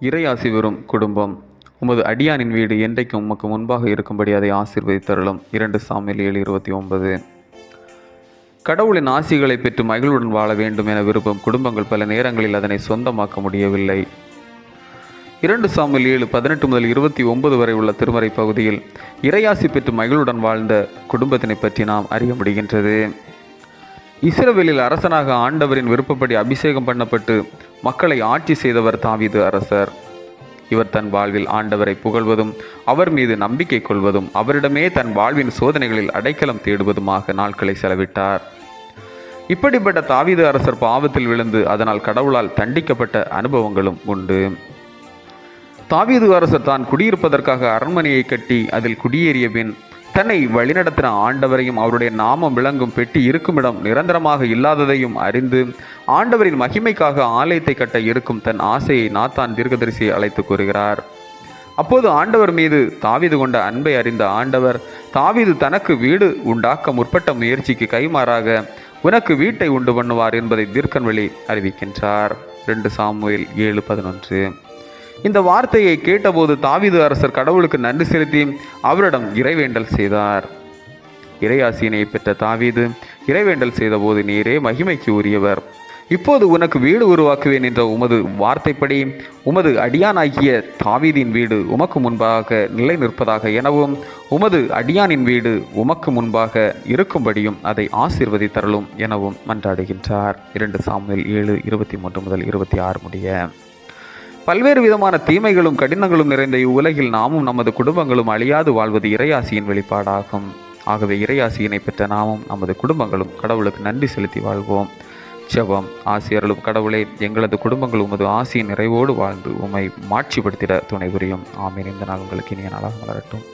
இறையாசி பெறும் குடும்பம். உமது அடியானின் வீடு என்றைக்கும் உமக்கு முன்பாக இருக்கும்படி அதை ஆசீர்வதித்தருளும். இரண்டு சாமியில் ஏழு இருபத்தி ஒன்பது. கடவுளின் ஆசிகளை பெற்று மகிழ்வுடன் வாழ வேண்டும் என விரும்பும் குடும்பங்கள் பல நேரங்களில் அதனை சொந்தமாக்க முடியவில்லை. இரண்டு சாமியில் ஏழு பதினெட்டு முதல் இருபத்தி ஒன்பது வரை உள்ள திருமறை பகுதியில் இறையாசி பெற்று மகிழ்வுடன் வாழ்ந்த குடும்பத்தினை பற்றி நாம் அறிய முடிகின்றது. இஸ்ரவேலில் அரசனாக ஆண்டவரின் விருப்பப்படி அபிஷேகம் பண்ணப்பட்டு மக்களை ஆட்சி செய்தவர் தாவீது அரசர். இவர் தன் வாழ்வில் ஆண்டவரை புகழ்வதும் அவர் மீது நம்பிக்கை கொள்வதும் அவரிடமே தன் வாழ்வின் சோதனைகளில் அடைக்கலம் தேடுவதுமாக நாட்களை செலவிட்டார். இப்படிப்பட்ட தாவீது அரசர் பாவத்தில் விழுந்து அதனால் கடவுளால் தண்டிக்கப்பட்ட அனுபவங்களும் உண்டு. தாவீது அரசர் தான் குடியிருப்பதற்காக அரண்மனையை கட்டி அதில் குடியேறிய பின் தன்னை வழிநடத்தின ஆண்டவரையும் அவருடைய நாமம் விளங்கும் பெட்டி இருக்குமிடம் நிரந்தரமாக இல்லாததையும் அறிந்து ஆண்டவரின் மகிமைக்காக ஆலயத்தை கட்ட இருக்கும் தன் ஆசையை நாத்தான் தீர்க்கதரிசியை அழைத்து கூறுகிறார். அப்போது ஆண்டவர் மீது தாவிது கொண்ட அன்பை அறிந்த ஆண்டவர் தாவீது தனக்கு வீடு உண்டாக்க முற்பட்ட முயற்சிக்கு கைமாறாக உனக்கு வீட்டை உண்டு பண்ணுவார் என்பதை தீர்க்கன்வழி அறிவிக்கின்றார். ரெண்டு சாமுவேல் ஏழு பதினொன்று. இந்த வார்த்தையை கேட்டபோது தாவீது அரசர் கடவுளுக்கு நன்றி செலுத்தி அவரிடம் இறைவேண்டல் செய்தார். இறையாசியினை பெற்ற தாவீது இறைவேண்டல் செய்தபோது நீரே மகிமைக்கு உரியவர். இப்போது உனக்கு வீடு உருவாக்குவேன் என்ற உமது வார்த்தைப்படி உமது அடியானாகிய தாவீதின் வீடு உமக்கு முன்பாக நிலை நிற்பதாக எனவும் உமது அடியானின் வீடு உமக்கு முன்பாக இருக்கும்படியும் அதை ஆசீர்வதித்தரலும் எனவும் மன்றாடுகின்றார். இரண்டு சாமியில் ஏழு இருபத்தி மூன்று முதல் இருபத்தி ஆறு முடிய. பல்வேறு விதமான தீமைகளும் கடினங்களும் நிறைந்த இவ்வுலகில் நாமும் நமது குடும்பங்களும் அழியாது வாழ்வது இறையாசியின் வெளிப்பாடாகும். ஆகவே இறையாசியினை பெற்ற நாமும் நமது குடும்பங்களும் கடவுளுக்கு நன்றி செலுத்தி வாழ்வோம். ஜெபம் ஆசிரியர்களும் கடவுளே எங்களது குடும்பங்கள் உமது ஆசியின் நிறைவோடு வாழ்ந்து உம்மை மாட்சிப்படுத்திட துணை புரியும். ஆமீன். இந்த நாள் உங்களுக்கு இனிய நாளாக வளரட்டும்